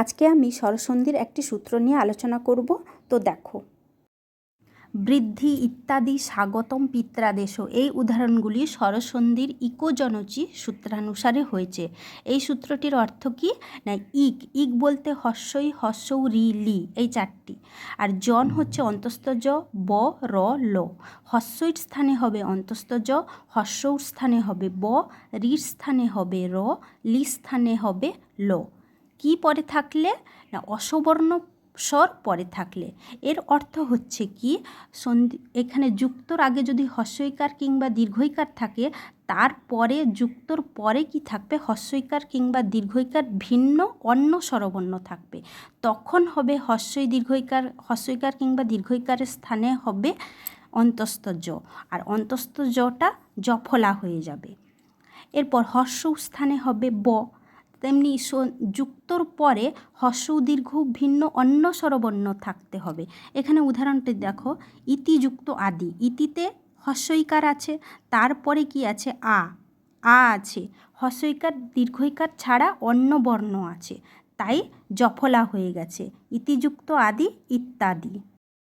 আজকে আমি স্বরসন্ধির একটি সূত্র নিয়ে আলোচনা করব। তো দেখো। বৃদ্ধি ইত্যাদি স্বাগতম পিত্রাদেশ। এই উদাহরণগুলি স্বরসন্ধির ইকোজনচি সূত্রানুসারে হয়েছে। এই সূত্রটির অর্থ কি? না, ইক। ইক বলতে হস্যই হস্যৌ রি, লি, এই চারটি। আর জন হচ্ছে অন্তস্থ জ ব, র, ল। হস্যইর স্থানে হবে অন্তস্থ জ হস্যৌর স্থানে হবে ব, রির স্থানে হবে র, লি স্থানে হবে ল। কি পরে থাকলে? না, অসবর্ণ স্বর পরে থাকলে। এর অর্থ হচ্ছে কি? সন্ধি, এখানে যুক্তর আগে যদি হস্যইকার কিংবা দীর্ঘইকার থাকে তারপরে যুক্তর পরে কি থাকবে? হস্যইকার কিংবা দীর্ঘইকার ভিন্ন, অন্য স্বরবর্ণ থাকবে। তখন হবে হস্যই দীর্ঘইকার, হস্যইকার কিংবা দীর্ঘইকারের স্থানে হবে অন্তস্থ জ। আর অন্তস্থ জটা জফলা হয়ে যাবে। এরপর হর্ষ স্থানে হবে ব। তেমনি যুক্তর পরে হর্ষ দীর্ঘ ভিন্ন অন্য স্বরবর্ণ থাকতে হবে। এখানে উদাহরণটি দেখো, ইতিযুক্ত আদি। ইতিতে হস্যইকার আছে, তারপরে কি আছে? আ। আ আছে। হস্যইকার দীর্ঘইকার ছাড়া অন্য বর্ণ আছে। তাই জফলা হয়ে গেছে। ইতিযুক্ত আদি, ইত্যাদি।